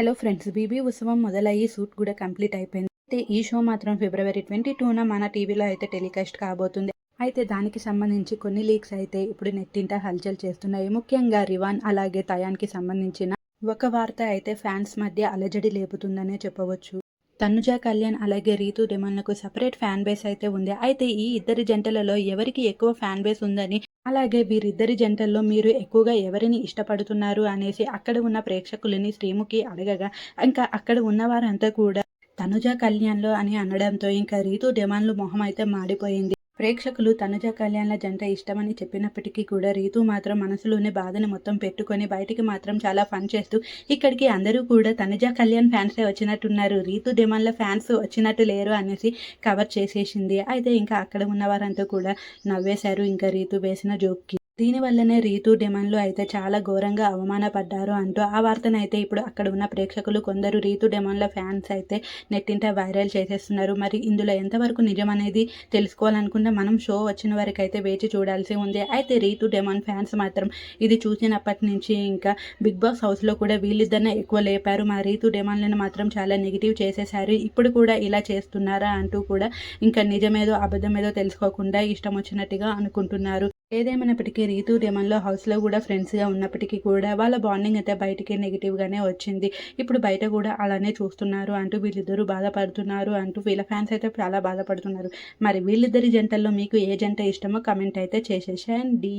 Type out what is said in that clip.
Hello friends BB ఉత్సవం మొదలయ్యి shoot కూడా కంప్లీట్ అయిపోయింది. అయితే ఈ షో మాత్రం ఫిబ్రవరి ట్వంటీ టూన మన టీవీలో అయితే టెలికాస్ట్ కాబోతుంది. అయితే దానికి సంబంధించి కొన్ని లీక్స్ అయితే ఇప్పుడు నెట్టింట హల్చల్ చేస్తున్నాయి. ముఖ్యంగా రివాన్ అలాగే తయాన్కి సంబంధించిన ఒక వార్త అయితే ఫ్యాన్స్ మధ్య అలజడి లేపుతుందనే చెప్పవచ్చు. తనుజ కళ్యాణ్ అలాగే రీతు డెమన్లకు సపరేట్ ఫ్యాన్ బేస్ అయితే ఉంది. అయితే ఈ ఇద్దరి జంటలలో ఎవరికి ఎక్కువ ఫ్యాన్ బేస్ ఉందని అలాగే వీరిద్దరి జంటల్లో మీరు ఎక్కువగా ఎవరిని ఇష్టపడుతున్నారు అనేసి అక్కడ ఉన్న ప్రేక్షకులని శ్రీముఖి అడగగా ఇంకా అక్కడ ఉన్నవారంతా కూడా తనుజ కళ్యాణ్లో అని అనడంతో ఇంకా రీతు డిమాండ్లు మొహం అయితే మాడిపోయింది. ప్రేక్షకులు తనుజ కళ్యాణ్ల జంట ఇష్టమని చెప్పినప్పటికీ కూడా రీతు మాత్రం మనసులోనే బాధను మొత్తం పెట్టుకొని బయటికి మాత్రం చాలా ఫన్ చేస్తూ ఇక్కడికి అందరూ కూడా తనుజ కళ్యాణ్ ఫ్యాన్సే వచ్చినట్టున్నారు. రీతు డిమాండ్ల ఫ్యాన్స్ వచ్చినట్టు లేరు అనేసి కవర్ చేసేసింది. అయితే ఇంకా అక్కడ ఉన్న వారంతా కూడా నవ్వేశారు. ఇంకా రీతు వేసిన జోక్కి దీనివల్లనే రీతు డిమాండ్లు అయితే చాలా ఘోరంగా అవమానపడ్డారు అంటూ ఆ వార్తను అయితే ఇప్పుడు అక్కడ ఉన్న ప్రేక్షకులు కొందరు రీతు డిమాండ్ల ఫ్యాన్స్ అయితే నెట్టింట వైరల్ చేసేస్తున్నారు. మరి ఇందులో ఎంతవరకు నిజం అనేది తెలుసుకోవాలనుకుంటే మనం షో వచ్చిన వరకు అయితే వేచి చూడాల్సి ఉంది. అయితే రీతు డిమాండ్ ఫ్యాన్స్ మాత్రం ఇది చూసినప్పటి నుంచి ఇంకా బిగ్ బాస్ హౌస్లో కూడా వీళ్ళిద్దరినే ఎక్కువ లేపారు. మా రీతు డిమాండ్లను మాత్రం చాలా నెగిటివ్ చేసేసారు ఇప్పుడు కూడా ఇలా చేస్తున్నారా అంటూ కూడా ఇంకా నిజమేదో అబద్ధమేదో తెలుసుకోకుండా ఇష్టం వచ్చినట్టుగా అనుకుంటున్నారు. ఏదేమైనప్పటికీ రీతు డెమన్లో హౌస్లో కూడా ఫ్రెండ్స్గా ఉన్నప్పటికీ కూడా వాళ్ళ బాండింగ్ అయితే బయటికి నెగిటివ్గానే వచ్చింది. ఇప్పుడు బయట కూడా అలానే చూస్తున్నారు అంటూ వీళ్ళిద్దరూ బాధపడుతున్నారు అంటూ వీళ్ళ ఫ్యాన్స్ అయితే చాలా బాధపడుతున్నారు. మరి వీళ్ళిద్దరి జంటల్లో మీకు ఏ జంట ఇష్టమో కమెంట్ అయితే చేసేసేయండి.